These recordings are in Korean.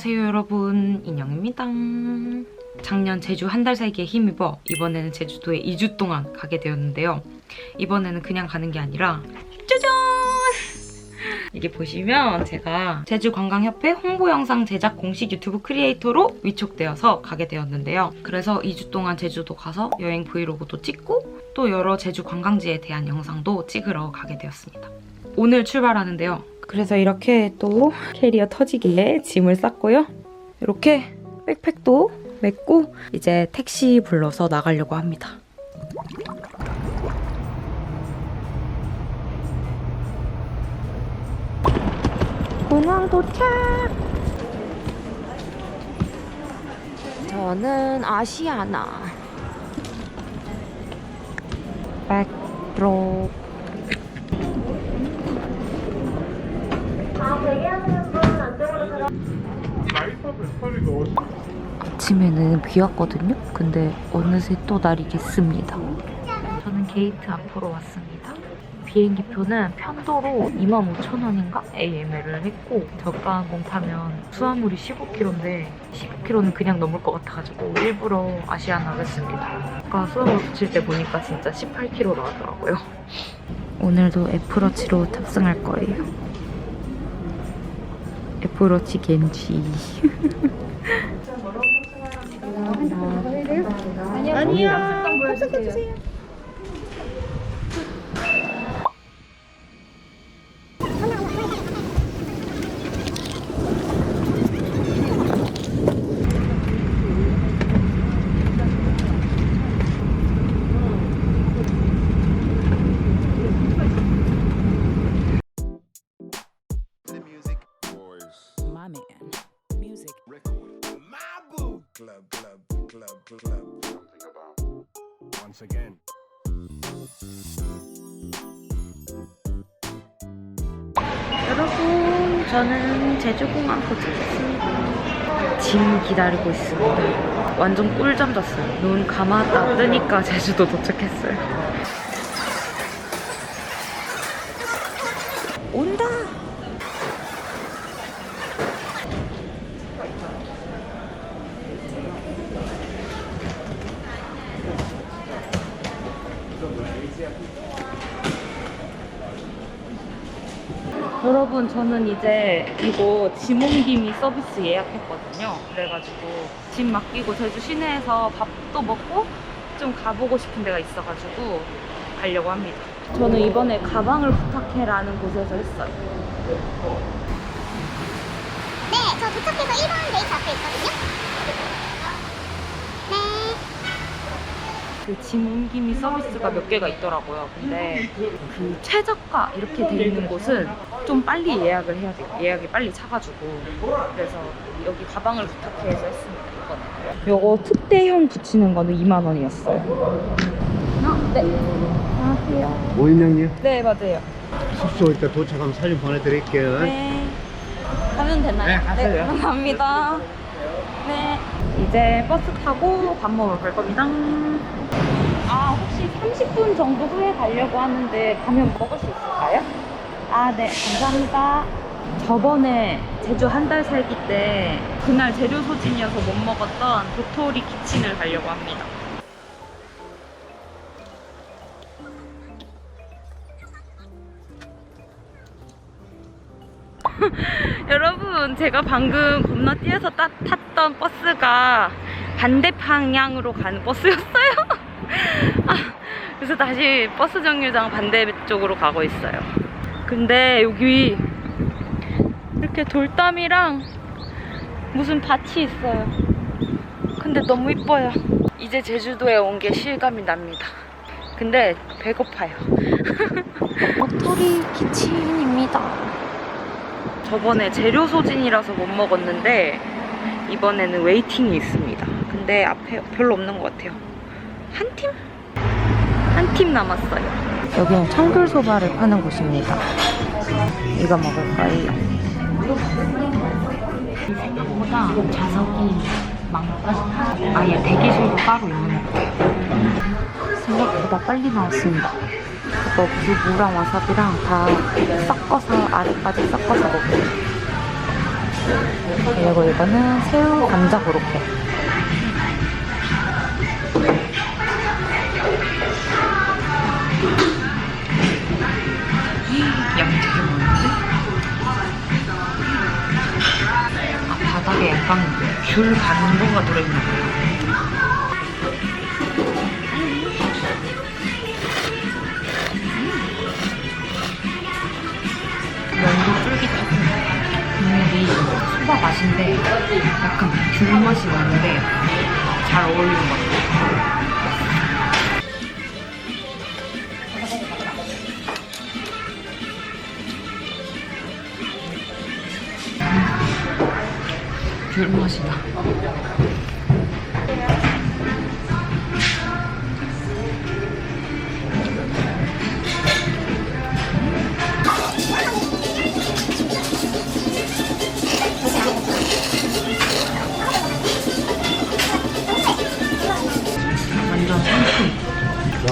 안녕하세요 여러분 인영입니다. 작년 제주 한 달 살기에 힘입어 이번에는 제주도에 2주 동안 가게 되었는데요. 이번에는 그냥 가는 게 아니라 짜잔! 이게 보시면 제가 제주관광협회 홍보 영상 제작 공식 유튜브 크리에이터로 위촉되어서 가게 되었는데요. 그래서 2주 동안 제주도 가서 여행 브이로그도 찍고 또 여러 제주 관광지에 대한 영상도 찍으러 가게 되었습니다. 오늘 출발하는데요. 그래서 이렇게 또 캐리어 터지기에 짐을 쌌고요. 이렇게 백팩도 맸고 이제 택시 불러서 나가려고 합니다. 공항 도착! 저는 아시아나. 백드롭. 아침에는 비 왔거든요. 근데 어느새 또 날이 겠습니다. 저는 게이트 앞으로 왔습니다. 비행기표는 편도로 25,000원인가에 예매를 했고 저가 항공 타면 수화물이 15kg인데 15kg는 그냥 넘을 것 같아가지고 일부러 아시아나를 했습니다. 아까 수화물 붙일 때 보니까 진짜 18kg 나왔더라고요. 오늘도 애플워치로 탑승할 거예요. 애플워치 겐지. the 저는 제주공항 도착했습니다. 짐 기다리고 있습니다. 완전 꿀잠 잤어요. 눈 감았다 뜨니까 제주도 도착했어요. 온다! 여러분 저는 이제 이거 짐 옮김이 서비스 예약했거든요. 그래가지고 짐 맡기고 제주 시내에서 밥도 먹고 좀 가보고 싶은 데가 있어가지고 가려고 합니다. 저는 이번에 가방을 부탁해라는 곳에서 했어요. 네, 저 도착해서 1번 게이트 앞에 있거든요. 네. 그 짐 옮김이 서비스가 몇 개가 있더라고요 근데 그 최저가 이렇게 돼 있는 곳은 좀 빨리 예약을 해야 돼요 예약이 빨리 차가지고 그래서 여기 가방을 부탁해서 했습니다 이번에 요거 특대용 붙이는 거는 2만 원이었어요 네 안녕하세요 오인영님 네 맞아요 숙소 일단 도착하면 사진 보내드릴게요. 네. 가면 되나요? 네, 가세요. 감사합니다. 네. 이제 버스 타고 밥 먹으러 갈 겁니다. 아, 혹시 30분 정도 후에 가려고 하는데 가면 먹을 수 있을까요? 아, 네. 감사합니다. 저번에 제주 한 달 살기 때 그날 재료 소진이어서 못 먹었던 도토리 키친을 가려고 합니다. 여러분 제가 방금 겁나 뛰어서 따, 탔던 버스가 반대 방향으로 가는 버스였어요. 아, 그래서 다시 버스 정류장 반대쪽으로 가고 있어요. 근데 여기 이렇게 돌담이랑 무슨 밭이 있어요. 근데 너무 이뻐요. 이제 제주도에 온 게 실감이 납니다. 근데 배고파요. 도토리 키친입니다 저번에 재료 소진이라서 못 먹었는데 이번에는 웨이팅이 있습니다. 근데 앞에 별로 없는 것 같아요. 한 팀? 한 팀 남았어요. 여기는 청귤소바를 파는 곳입니다. 이거 먹을 거예요. 생각보다 좌석이 많고 아예 대기실도 따로 있는 것 같아요. 생각보다 빨리 나왔습니다. 이거 뷰 무랑 와사비랑 다 섞어서 아래까지 섞어서 먹어요. 그리고 이거는 새우 감자 고로케. 양 되게 많은데? 아, 바닥에 약간 귤 반도가 들어있나 봐요. 소바 맛인데 약간 귤 맛이 나는데 잘 어울리는 것 같아요. 귤 맛이 나.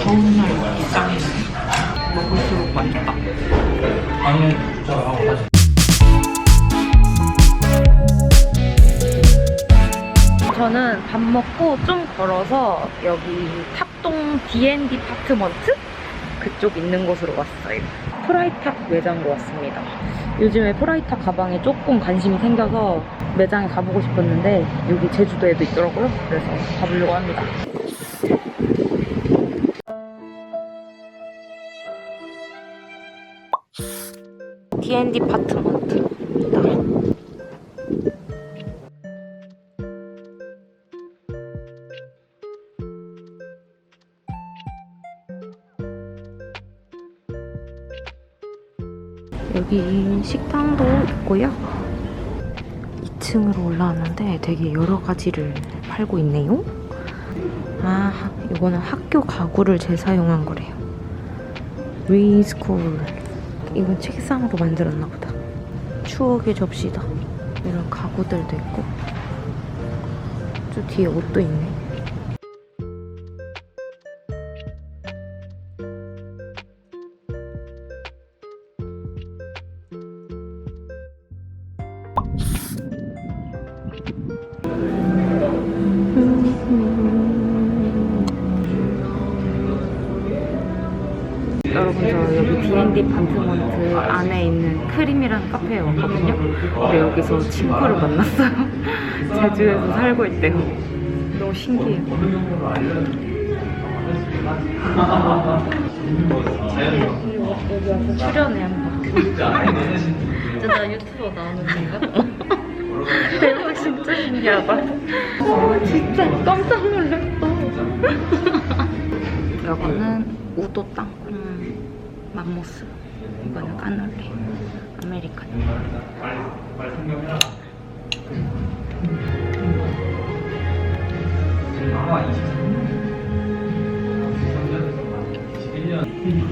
더운 날 먹기 짱이네. 먹을수록 맛있다. 저는 밥 먹고 좀 걸어서 여기 탑동 D&D 파트먼트? 그쪽 있는 곳으로 왔어요. 프라이탁 매장으로 왔습니다. 요즘에 프라이탁 가방에 조금 관심이 생겨서 매장에 가보고 싶었는데 여기 제주도에도 있더라고요. 그래서 가보려고 합니다. D&D 파트먼트입니다. 여기 식당도 있고요. 2층으로 올라왔는데 되게 여러 가지를 팔고 있네요. 아, 이거는 학교 가구를 재사용한 거래요. 리스쿨. 이건 책상으로 만들었나 보다. 추억의 접시다. 이런 가구들도 있고. 저 뒤에 옷도 있네. 있는 크림이라는 카페에 왔거든요. 근데 여기서 친구를 만났어요. 제주에서 살고 있대요. 너무 신기해요. 여기 와서 출연해 한번. 진짜 나 유튜버 나오는 건가? 대박 진짜 신기하다. 어, 진짜 깜짝 놀랐어. 이거는 우도 땅콩 맘모스. 이거는 까놀레. 아메리카노.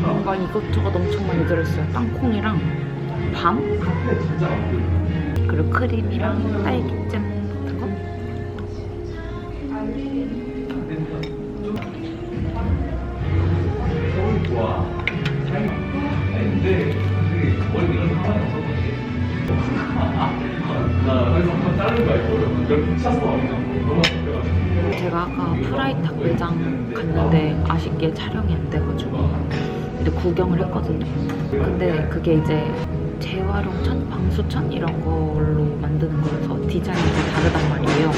뭔가 이것저것 엄청 많이 들어있어요. 땅콩이랑 밤? 그리고 크림이랑 딸기잼 제가 아까 프라이탁 매장 갔는데 아쉽게 촬영이 안 돼가지고 근데 구경을 했거든요. 근데 그게 이제 재활용천, 방수천 이런 걸로 만드는 거라서 디자인이 좀 다르단 말이에요.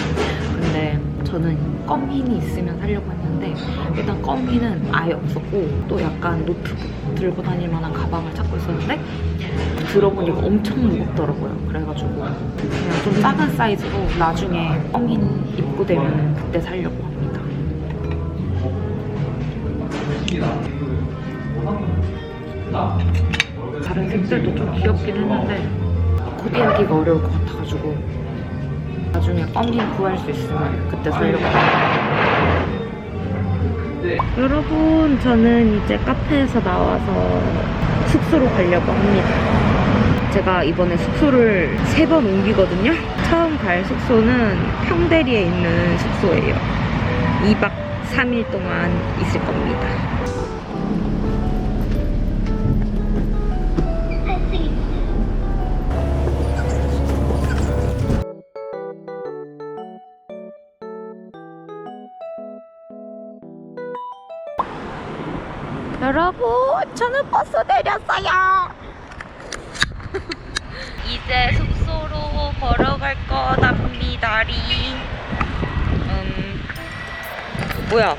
근데 저는 껌흰이 있으면 사려고 했는데 일단 껌흰은 아예 없었고 또 약간 노트북 들고 다닐 만한 가방을 찾고 있었는데 들어보니까 엄청 무겁더라고요. 그래가지고 그냥 좀 작은 사이즈로 나중에 껌흰 입고 되면 그때 사려고 합니다. 다른 색들도 좀 귀엽긴 했는데 코디하기가 어려울 것 같아가지고 나중에 껌흰 구할 수 있으면 그때 사려고 합니다. 여러분 저는 이제 카페에서 나와서 숙소로 가려고 합니다. 제가 이번에 숙소를 세 번 옮기거든요. 처음 갈 숙소는 평대리에 있는 숙소예요. 2박 3일 동안 있을 겁니다. 여러분 저는 버스 내렸어요. 이제 숙소로 걸어갈 거답니다리. 음, 뭐야?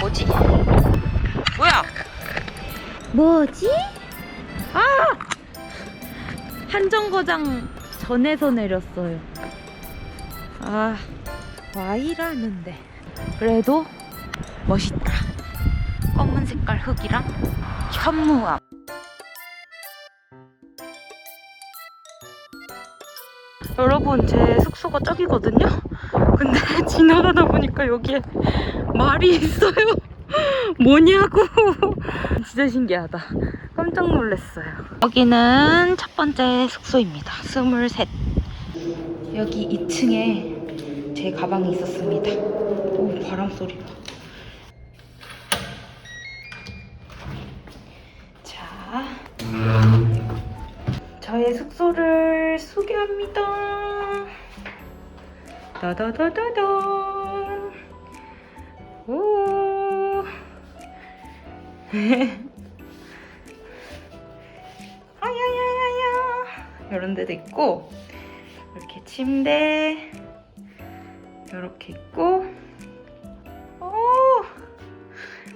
뭐지? 뭐야? 뭐지? 아! 한정거장 전에서 내렸어요. 아, 와이라는데. 그래도 멋있다. 검은 색깔 흙이랑 현무암. 여러분, 제 숙소가 저기거든요? 근데 지나가다 보니까 여기에 말이 있어요. 뭐냐고. 진짜 신기하다. 깜짝 놀랐어요. 여기는 첫 번째 숙소입니다. 스물셋. 여기 2층에 제 가방이 있었습니다. 오, 바람 소리가. 저의 숙소를 소개합니다. 다다다다다. 오. 아야야야야 이런 데도 있고 이렇게 침대 이렇게 있고 오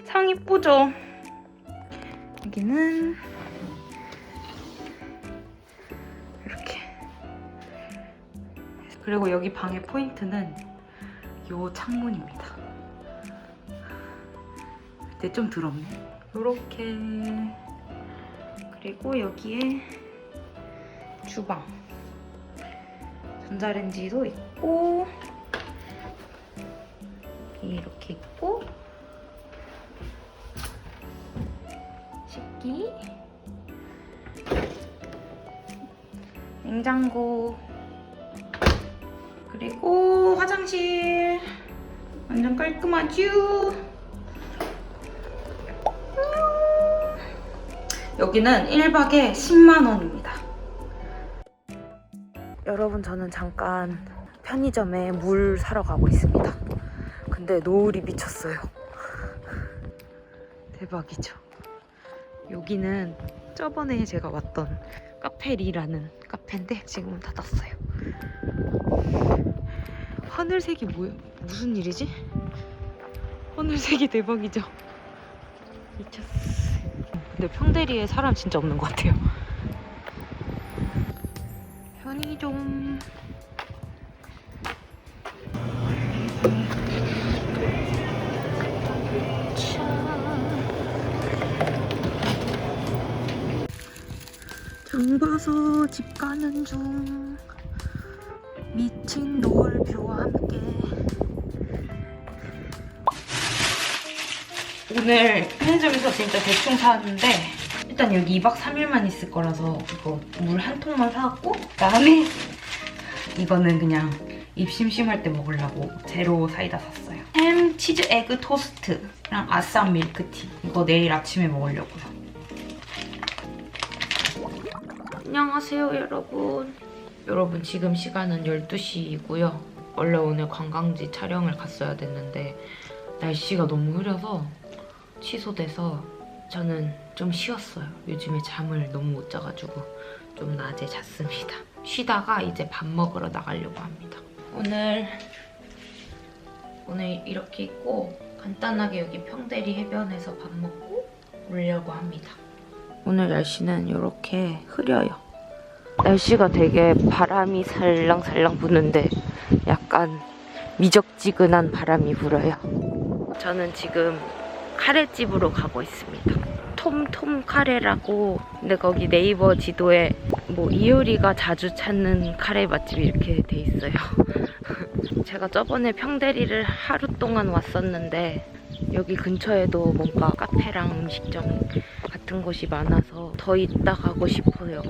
상 이쁘죠 여기는 그리고 여기 방의 포인트는 요 창문입니다. 근데 좀 더럽네. 요렇게. 그리고 여기에 주방. 전자레인지도 있고 이렇게 있고 식기. 냉장고 그리고 화장실 완전 깔끔하죠 여기는 1박에 10만원입니다. 여러분, 저는 잠깐 편의점에 물 사러 가고 있습니다. 근데 노을이 미쳤어요. 대박이죠. 여기는 저번에 제가 왔던 카페리라는 카페인데 지금은 닫았어요. 하늘색이 뭐야? 무슨 일이지? 하늘색이 대박이죠. 미쳤어. 근데 평대리에 사람 진짜 없는 것 같아요. 편의점. 장 봐서 집 가는 중. 미친 노을 뷰와 함께. 오늘 편의점에서 진짜 대충 사왔는데 일단 여기 2박 3일만 있을 거라서 이거 물 한 통만 사왔고 그다음에 이거는 그냥 입 심심할 때 먹으려고 제로 사이다 샀어요. 햄 치즈 에그 토스트랑 아쌈 밀크티 이거 내일 아침에 먹으려고요. 안녕하세요 여러분. 여러분 지금 시간은 12시이고요. 원래 오늘 관광지 촬영을 갔어야 됐는데 날씨가 너무 흐려서 취소돼서 저는 좀 쉬었어요. 요즘에 잠을 너무 못 자가지고 좀 낮에 잤습니다. 쉬다가 이제 밥 먹으러 나가려고 합니다. 오늘 오늘 이렇게 있고 간단하게 여기 평대리 해변에서 밥 먹고 오려고 합니다. 오늘 날씨는 이렇게 흐려요. 날씨가 되게 바람이 살랑살랑 부는데 약간 미적지근한 바람이 불어요. 저는 지금 카레집으로 가고 있습니다. 톰톰 카레라고 근데 거기 네이버 지도에 뭐 이효리가 자주 찾는 카레 맛집이 이렇게 돼 있어요. 제가 저번에 평대리를 하루 동안 왔었는데 여기 근처에도 뭔가 카페랑 음식점 같은 곳이 많아서 더 있다 가고 싶어요.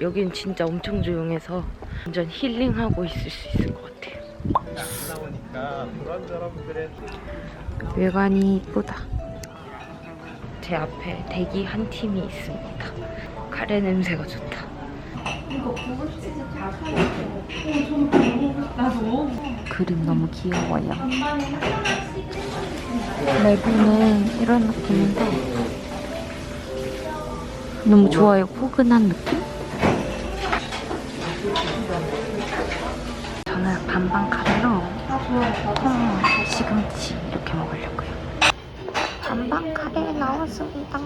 여긴 진짜 엄청 조용해서 완전 힐링하고 있을 수 있을 것 같아요. 외관이 이쁘다. 제 앞에 대기 한 팀이 있습니다. 카레 냄새가 좋다. 그림 너무 귀여워요. 내부는 이런 느낌인데 너무 좋아요. 포근한 느낌? 저는 반반 카레로 콩, 시금치 이렇게 먹으려고요. 반반 카레 나왔습니다.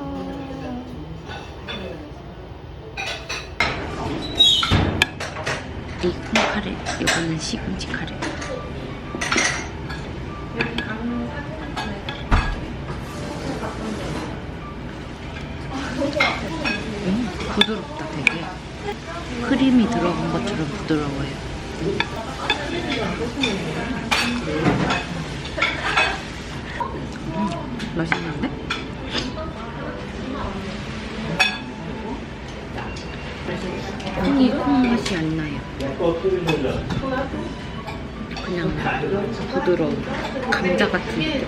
이 콩카레, 이거는 시금치 카레. 음, 부드럽다 되게. 크림이 들어간 것처럼 부드러워요. 음, 맛있는데? 콩이 콩 맛이 안 나요. 그냥 부드러운 감자 같은 느낌.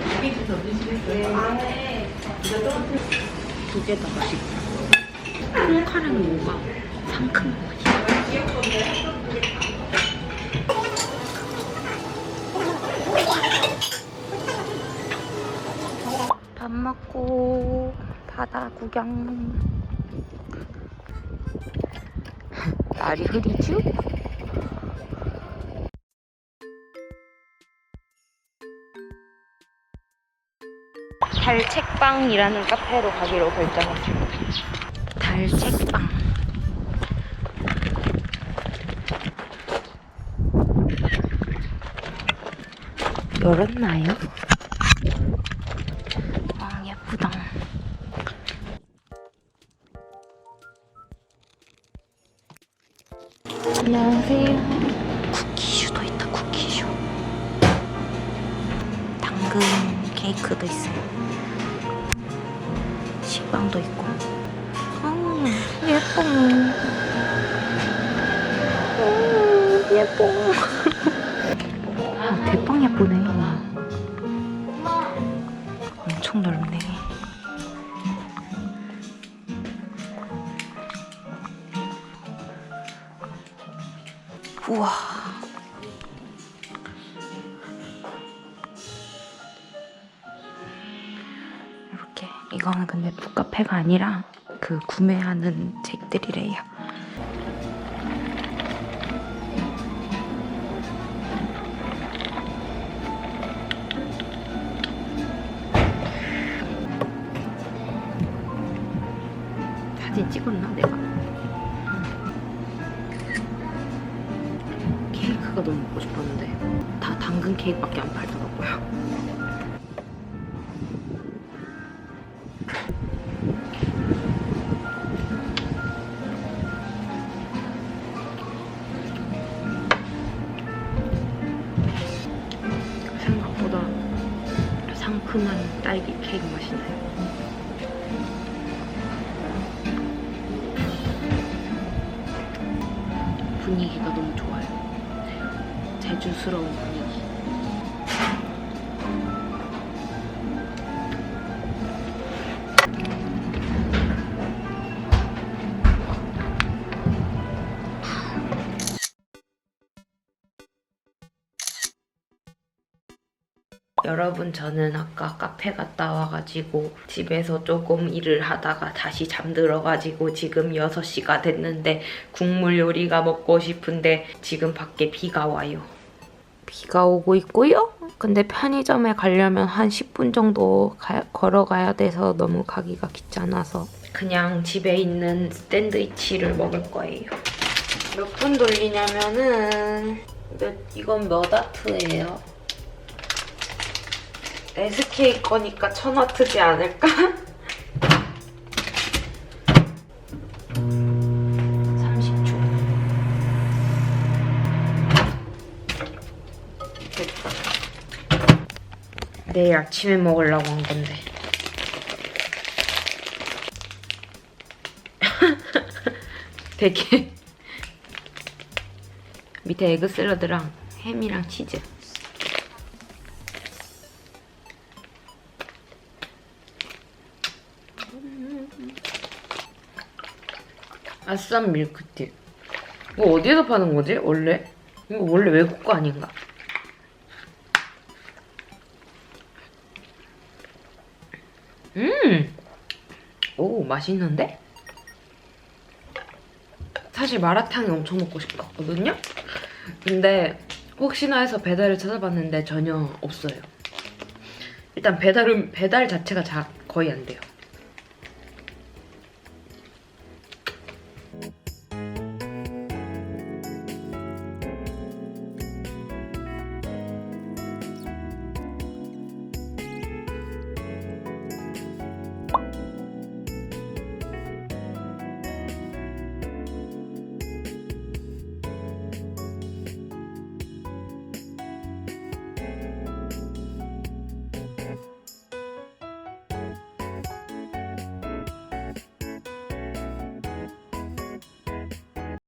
두개 다 맛있고. 콩카레는 뭔가 맛이야. 밥 먹고 바다 구경. 날이 흐리죠? 달책방이라는 카페로 가기로 결정했습니다. 달책방. 열었나요? 아, 예쁘다. 안녕하세요. 쿠키슈도 있다, 쿠키슈. 당근 케이크도 있어요. 식빵도 있고. 아, 예뻐. 음, 예뻐. 아, 대빵 예쁘네. 엄청 넓네. 우와. 이렇게 이거는 근데 북카페가 아니라 그 구매하는 책들이래요. 사진 찍었나 내가? 케이크가 너무 먹고 싶었는데 다 당근 케이크밖에 안 팔더라고요. 생각보다 상큼한 딸기 케이크 맛이 나요. 분위기가 너무 좋아요. 제주스러운 여러분 저는 아까 카페 갔다 와가지고 집에서 조금 일을 하다가 다시 잠들어가지고 지금 6시가 됐는데 국물 요리가 먹고 싶은데 지금 밖에 비가 와요. 비가 오고 있고요. 근데 편의점에 가려면 한 10분 정도 가- 걸어가야 돼서 너무 가기가 귀찮아서 그냥 집에 있는 샌드위치를 먹을 거예요. 몇 분 돌리냐면은 몇, 이건 몇 와트예요? SK 거니까 1000와트지 않을까? 30초. 됐다. 내일 아침에 먹으려고 한 건데. 되게 밑에 에그 샐러드랑 햄이랑 치즈. 아쌈 밀크티. 이거 어디에서 파는 거지? 원래? 이거 원래 외국 거 아닌가? 음! 오, 맛있는데? 사실 마라탕이 엄청 먹고 싶었거든요? 근데 혹시나 해서 배달을 찾아봤는데 전혀 없어요. 일단 배달은 배달 자체가 자, 거의 안 돼요.